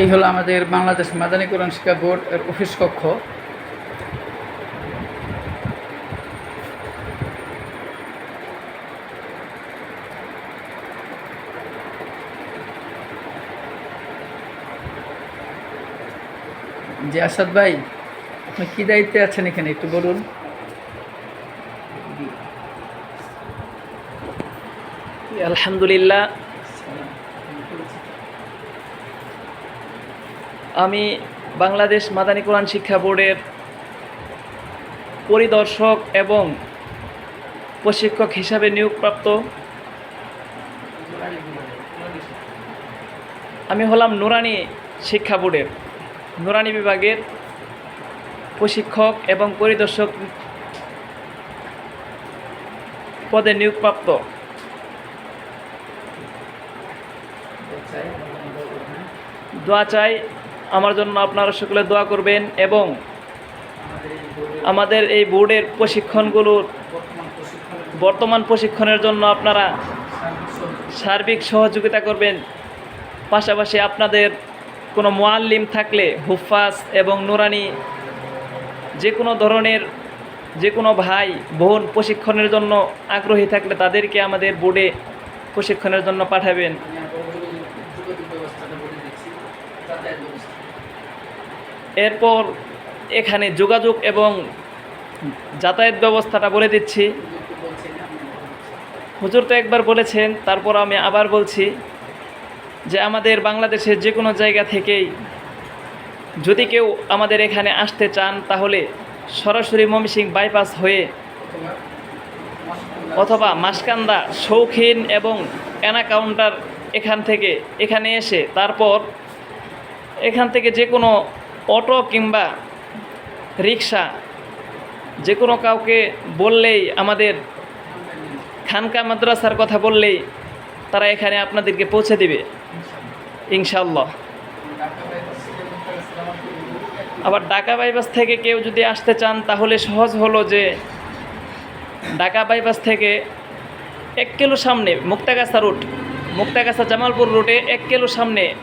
এই হলো আমাদের বাংলাদেশ মাদানী কোরআন শিক্ষা বোর্ড এর অফিস কক্ষ। জি, আসাদ ভাই, আপনি কী দায়িত্বে আছেন এখানে? একটু বলুন। আলহামদুলিল্লাহ আমি বাংলাদেশ মাদানী কোরআন শিক্ষা বোর্ডের পরিদর্শক এবং প্রশিক্ষক হিসাবে নিয়োগপ্রাপ্ত। আমি হলাম নুরানি শিক্ষা বোর্ডের। নুরানি বিভাগের প্রশিক্ষক এবং পরিদর্শক পদে নিয়োগপ্রাপ্ত। দোয়া চাই আমার জন্য আপনারা সকলে দোয়া করবেন এবং আমাদের এই বোর্ডের প্রশিক্ষণগুলোর বর্তমান প্রশিক্ষণের জন্য আপনারা সার্বিক সহযোগিতা করবেন। পাশাপাশি আপনাদের কোনো মোয়াল্লিম থাকলে হুফাস এবং নুরানি যে কোনো ধরনের যে কোনো ভাই, বোন প্রশিক্ষণের জন্য আগ্রহী থাকলে তাদেরকে আমাদের বোর্ডে প্রশিক্ষণের জন্য পাঠাবেন। এরপর এখানে যোগাযোগ এবং যাতায়াত ব্যবস্থাটা বলে দিচ্ছি। হুজুর তো একবার বলেছেন, তারপর আমি আবার বলছি যে আমাদের বাংলাদেশের যে কোনো জায়গা থেকেই যদি কেউ আমাদের এখানে আসতে চান, তাহলে সরাসরি ময়মনসিং বাইপাস হয়ে অথবা মাসকান্দা শৌখিন এবং অ্যানা কাউন্টার এখান থেকে, এখানে এসে তারপর এখান থেকে যে কোনো অটো কিংবা রিক্সা যে কোনো কাউকে বললেই আমাদের খানকা মাদ্রাসার কথা বললেই তারা এখানে আপনাদেরকে পৌঁছে দিবে ইনশাল্লাহ আবার ঢাকা বাইপাস থেকে কেউ যদি আসতে চান, তাহলে সহজ হলো যে ঢাকা বাইপাস থেকে এক কিলো সামনে মুক্তাগাছা রুট, মুক্তাগাছা জামালপুর রুটে এক কিলো সামনে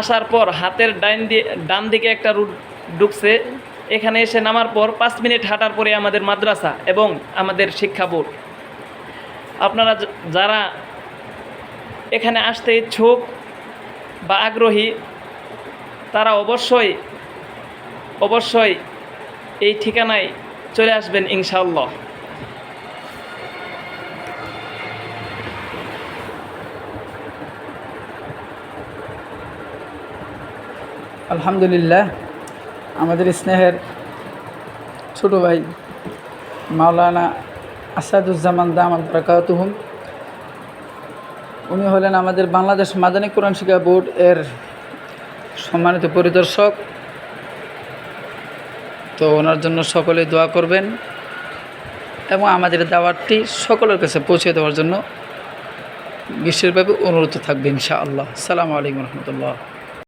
আসার পর হাতের ডাইন দিয়ে ডান দিকে একটা রুট ঢুকছে। এখানে এসে নামার পর পাঁচ মিনিট হাঁটার পরে আমাদের মাদ্রাসা এবং আমাদের শিক্ষা বোর্ড। আপনারা যারা এখানে আসতে ইচ্ছুক বা আগ্রহী, তারা অবশ্যই অবশ্যই এই ঠিকানায় চলে আসবেন ইনশাআল্লাহ। আলহামদুলিল্লাহ, আমাদের স্নেহের ছোট ভাই মাওলানা আসাদুজ্জামান দামাল বরকাতুহুম, উনি হলেন আমাদের বাংলাদেশ মাদানী কোরআন শিক্ষা বোর্ড এর সম্মানিত পরিদর্শক। তো ওনার জন্য সকলে দোয়া করবেন এবং আমাদের দাওয়াতটি সকলের কাছে পৌঁছে দেওয়ার জন্য বিশেষভাবে অনুরোধ থাকবে ইনশাআল্লাহ। সালামু আলাইকুম রহমতুল্লাহ।